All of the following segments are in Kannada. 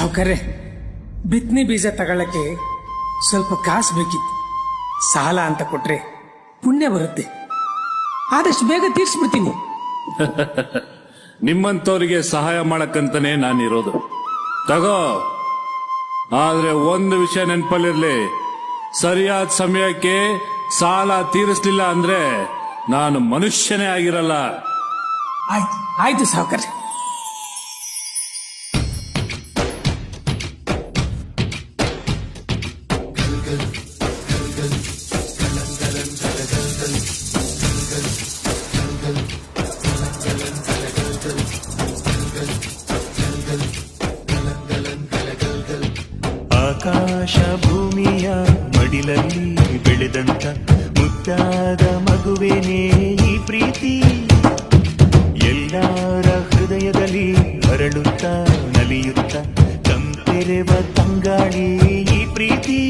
ಸಾವುಕಾರ್ರೆ ಬಿತ್ತನೆ ಬೀಜ ತಗೊಳ್ಳಕ್ಕೆ ಸ್ವಲ್ಪ ಕಾಸು ಬೇಕಿತ್ತು. ಸಾಲ ಅಂತ ಕೊಟ್ರೆ ಪುಣ್ಯ ಬರುತ್ತೆ. ಆದಷ್ಟು ಬೇಗ ತೀರ್ಸ್ಬಿಡ್ತೀನಿ. ನಿಮ್ಮಂತವರಿಗೆ ಸಹಾಯ ಮಾಡಕ್ಕಂತಾನೆ ನಾನಿರೋದು. ತಗೋ. ಆದ್ರೆ ಒಂದು ವಿಷಯ ನೆನಪಲ್ಲಿರ್ಲಿ. ಸರಿಯಾದ ಸಮಯಕ್ಕೆ ಸಾಲ ತೀರಿಸ್ಲಿಲ್ಲ ಅಂದ್ರೆ ನಾನು ಮನುಷ್ಯನೇ ಆಗಿರಲ್ಲ. ಆಯ್ತು ಆಯ್ತು ಸಾವುಕಾರ್ರೆ. ಆಕಾಶ ಭೂಮಿಯ ಮಡಿಲಲ್ಲಿ ಬೆಳೆದಂತ ಮುದ್ದಾದ ಮಗುವೇನೇ ಈ ಪ್ರೀತಿ? ಎಲ್ಲರ ಹೃದಯದಲ್ಲಿ ಹರಳುತ್ತ, ನಲಿಯುತ್ತ ತಂಪೆರೆವ ತಂಗಾಳಿ ಈ ಪ್ರೀತಿ?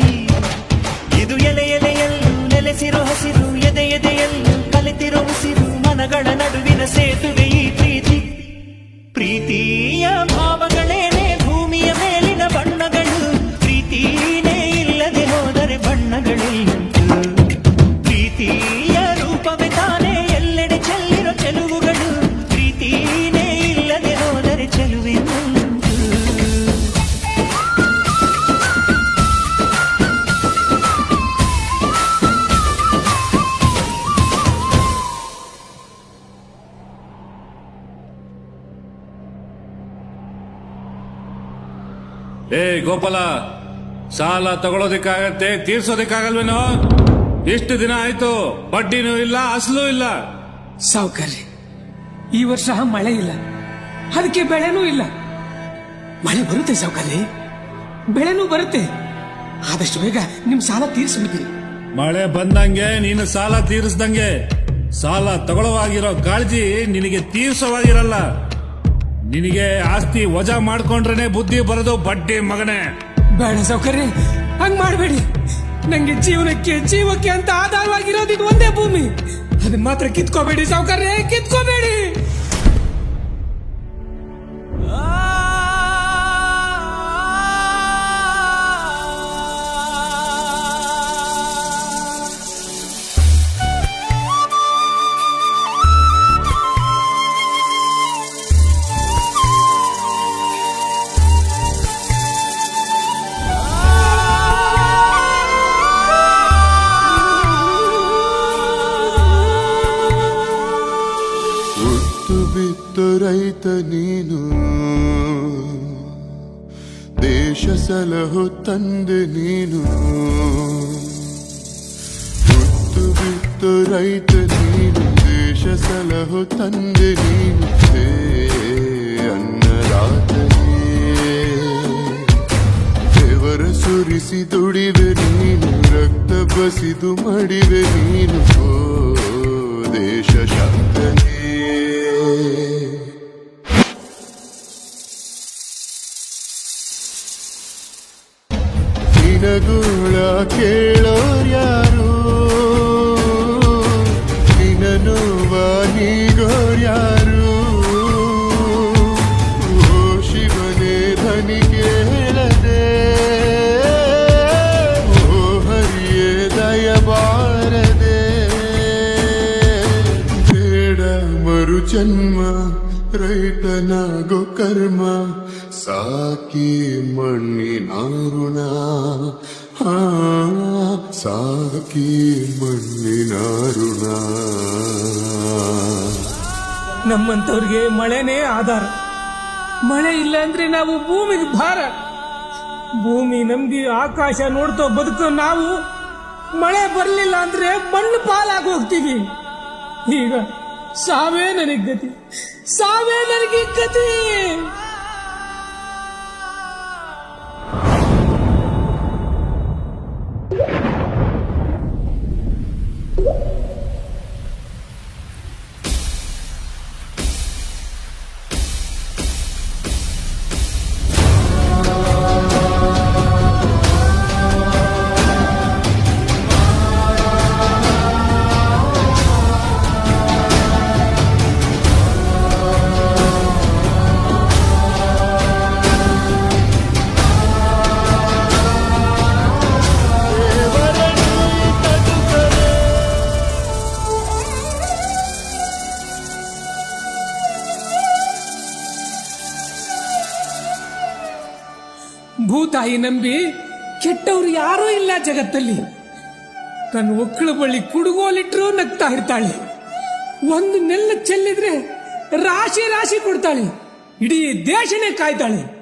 ಇದು ಎಲೆ ಎಲೆಯಲ್ಲೂ ನೆಲೆಸಿರೋ ಹಸಿರು, ಎದೆ ಎದೆಯಲ್ಲೂ ಕಲಿತಿರೋ ಉಸಿರು, ಮನಗಳ ನಡುವಿನ ಸೇತುವೆ ಈ ಪ್ರೀತಿ. ಪ್ರೀತಿಯ ಏ ಗೋಪಾಲ ಸಾಲ ತಗೊಳೋದಿಕ್ಕಾಗತ್ತೆ ತೀರ್ಸೋದಿಕ್ಕಾಗಲ್ವೇನೋ? ಇಷ್ಟು ದಿನ ಆಯ್ತು ಬಡ್ಡಿನೂ ಇಲ್ಲ ಅಸಲು ಇಲ್ಲ. ಸೌಕರ್ಯ ಈ ವರ್ಷ ಮಳೆ ಇಲ್ಲ. ಅದಕ್ಕೆ ಬೆಳೆನೂ ಇಲ್ಲ. ಮಳೆ ಬರುತ್ತೆ ಸೌಕರ್ಯ ಬೆಳೆನೂ ಬರುತ್ತೆ. ಆದಷ್ಟು ಬೇಗ ನಿಮ್ ಸಾಲ ತೀರಿಸ್ಬಿಡ್ತೀನಿ. ಮಳೆ ಬಂದಂಗೆ ನೀನು ಸಾಲ ತೀರಿಸ್ದಂಗೆ. ಸಾಲ ತಗೊಳ್ಳೋವಾಗಿರೋ ಕಾಳಜಿ ನಿನಗೆ ತೀರ್ಸೋವಾಗಿರಲ್ಲ ನಿನಗೆ ಆಸ್ತಿ ವಜಾ ಮಾಡ್ಕೊಂಡ್ರೇನೆ ಬುದ್ಧಿ ಬರೋದು, ಬಡ್ಡಿ ಮಗನೇ. ಬೇಡ ಸೌಕರ್ಯ, ಹಂಗ್ ಮಾಡಬೇಡಿ. ನಂಗೆ ಜೀವನಕ್ಕೆ, ಜೀವಕ್ಕೆ ಅಂತ ಆಧಾರವಾಗಿರೋದು ಒಂದೇ ಭೂಮಿ. ಅದನ್ನ ಮಾತ್ರ ಕಿತ್ಕೋಬೇಡಿ ಸೌಕರ್ಯ ಕಿತ್ಕೋಬೇಡಿ ಬಿತ್ತು ರೈತ ನೀನು. ದೇಶ ಸಲಹು ತಂದೆ ನೀನು. ಹುತ್ತು ಬಿತ್ತು ರೈತ ನೀನು. ದೇಶ ಸಲಹು ತಂದೆ ನೀನು. ಅನ್ನದಾತನೇ. ದೇವರ ಸುರಿಸಿ ದುಡಿವೆ ನೀನು. ರಕ್ತ ಬಸಿದು ಮಡಿವೆ ನೀನು. ಓ ದೇಶ ಶಾಂತನೇ ನಿನಗೂಳ ಕೇಳೋರ್ಯಾರು ಜನ್ಮ ರೈತನಾಗೋ ಕರ್ಮ, ಸಾಕಿ ಮಣ್ಣಿನಾರುಣ. ಹಾ, ಸಾಕಿ ಮಣ್ಣಿನ ಮಣ್ಣಿನಾರುಣ. ನಮ್ಮಂತವ್ರಿಗೆ ಮಳೆನೇ ಆಧಾರ. ಮಳೆ ಇಲ್ಲ ಅಂದ್ರೆ ನಾವು ಭೂಮಿಗೆ ಭಾರ. ಭೂಮಿ ನಂಬಿ ಆಕಾಶ ನೋಡ್ತೋ ಬದುಕೋ ನಾವು ಮಳೆ ಬರಲಿಲ್ಲ ಅಂದ್ರೆ ಮಣ್ಣು ಪಾಲಾಗಿ ಹೋಗ್ತೀವಿ ಈಗ सावेन गति। सावेन गति। ಭೂತಾಯಿ ನಂಬಿ ಕೆಟ್ಟವ್ರು ಯಾರೂ ಇಲ್ಲ ಜಗತ್ತಲ್ಲಿ. ತನ್ನ ಒಕ್ಕಳ ಬಳಿ ಕುಡುಗೋಲಿಟ್ರು ನಗ್ತಾ ಇರ್ತಾಳೆ. ಒಂದು ನೆಲ್ಲ ಚೆಲ್ಲಿದ್ರೆ ರಾಶಿ ರಾಶಿ ಕೊಡ್ತಾಳೆ. ಇಡೀ ದೇಶನೇ ಕಾಯ್ತಾಳೆ.